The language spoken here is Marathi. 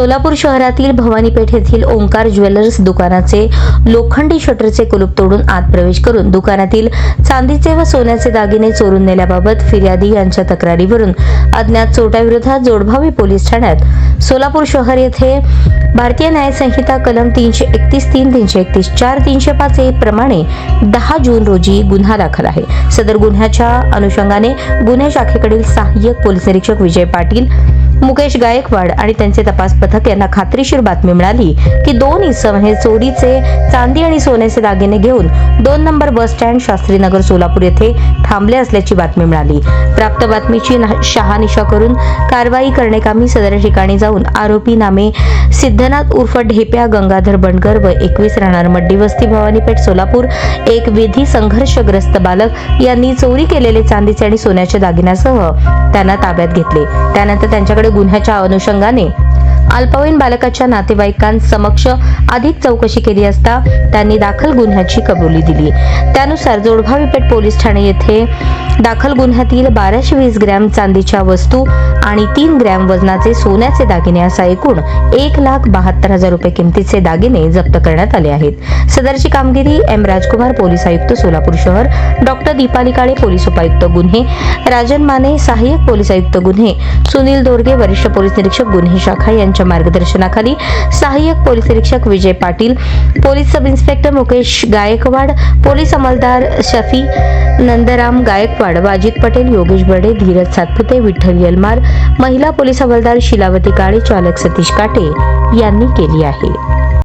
सोलापूर शहरातील भवानीपेठ येथील ओंकार ज्वेलर्स दुकानाचे लोखंडी शटरचे कुलूप तोडून आत प्रवेश करून दुकानातील चांदीचे व सोन्याचे दागिने चोरून नेल्याबाबत फिर्यादी यांच्या तक्रारीवरून अज्ञात चोट्याविरोधात जोडभावी पोलीस ठाण्यात सोलापूर शहर येथे भारतीय न्याय संहिता कलम तीनशे एकतीस तीन तीनशे एकतीस चार तीनशे पाच ए प्रमाणे दहा जून रोजी गुन्हा दाखल आहे. सदर गुन्ह्याच्या अनुषंगाने गुन्हे शाखेकडील सहाय्यक पोलीस निरीक्षक विजय पाटील मुकेश गायकवाड आणि त्यांचे तपास पथक यांना खात्रीशीर बातमी मिळाली की दोन इसम हे चोरीचे चांदी आणि सोन्याचे दागिने घेऊन दोन number bus stand Shastrinagar Solapur येथे थांबले असल्याची बातमी मिळाली. प्राप्त बातमीची शहानिशा करून कारवाई करण्याकामी सदर ठिकाणी जाऊन आरोपी नामे सिद्धनाथ उर्फ ढेप्या गंगाधर बंडकर व एकवीस राहणार मड्डी वस्ती भवानीपेठ सोलापूर एक विधी संघर्षग्रस्त बालक यांनी चोरी केलेले चांदीचे आणि सोन्याच्या दागिन्यासह त्यांना ताब्यात घेतले. त्यानंतर त्यांच्याकडे गुन्ह्याच्या अनुषंगाने अल्पवयीन बालकाच्या नातेवाईकांसमक्ष अधिक चौकशी केली असता त्यांनी दाखल गुन्ह्याची कबुली दिली. त्यानुसार जोडभावी पेठ पोलीस ठाणे येथे दाखल गुन्ह्यातील बाराशे वीस ग्रॅम चांदीच्या वस्तू आणि तीन ग्रॅम वजनाचे सोन्याचे दागिने असा एकूण एक लाख बहात्तर हजार रुपये किमतीचे दागिने जप्त करण्यात आले आहेत. सदरची कामगिरी एम राजकुमार पोलीस आयुक्त सोलापूर शहर डॉक्टर दीपाली काळे पोलीस उपायुक्त गुन्हे राजन माने सहाय्यक पोलीस आयुक्त गुन्हे सुनील दोरगे वरिष्ठ पोलीस निरीक्षक गुन्हे शाखा यांच्या मार्गदर्शनाखाली सहाय्यक पोलीस निरीक्षक Vijay Patil police sub inspector Mukesh Gaikwad police अंमलदार Shafi Nandram Gaikwad Wajid Patel Yogesh Bade Dheeraj Satpute Vitthal Yelmar महिला पोलीस हवालदार शिलावती काळे चालक सतीश काटे यांनी केली आहे.